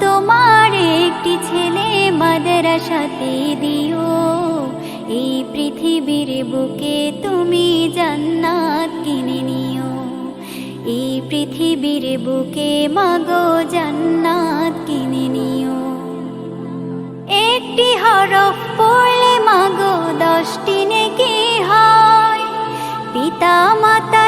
তোমার একটি ছেলে মাদ্রাসাতে দিও। এই পৃথিবীর বুকে তুমি জান্নাত কিনে নিও। এই পৃথিবীর বুকে মাগো জান্নাত কিনে নিও। একটি হরফ পড়লে মাগো দশটি নেকি হয়। পিতা মাতার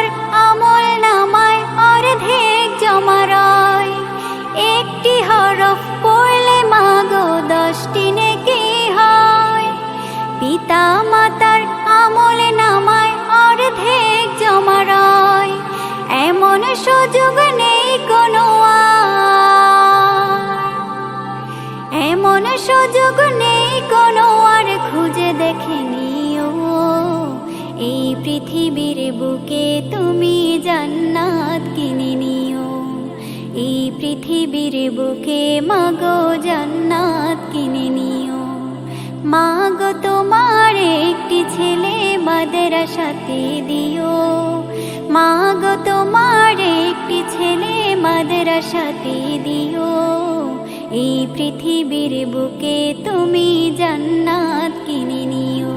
এমন সুযোগ নেই, কোনো আর খুঁজে দেখে নিও। এই পৃথিবীর বুকে তুমি জান্নাত কিনে নিও। এই পৃথিবীর বুকে মাগো জান্নাত কিনে নিও। মাগো তোমার একটি ছেলে মাদ্রাসাতে দিও। মাগো তোমার একটি ছেলে মাদ্রাসাতে দিও। এই পৃথিবীর বুকে তুমি জান্নাত কিনে নিও।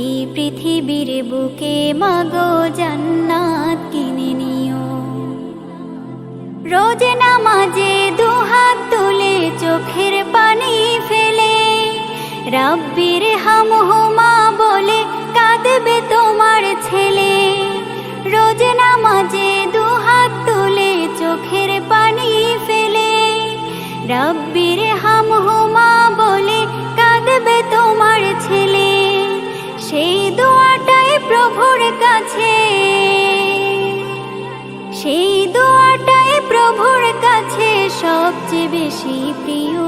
এই পৃথিবীর বুকে মাগো জান্নাত কিনে নিও। রোজ নামাজে দুহাত তুলে চোখের পানি ফেলে, রাব্বির হামহুমা বলে কাঁদবে তোমার ছেলে। বেশি প্রিয়।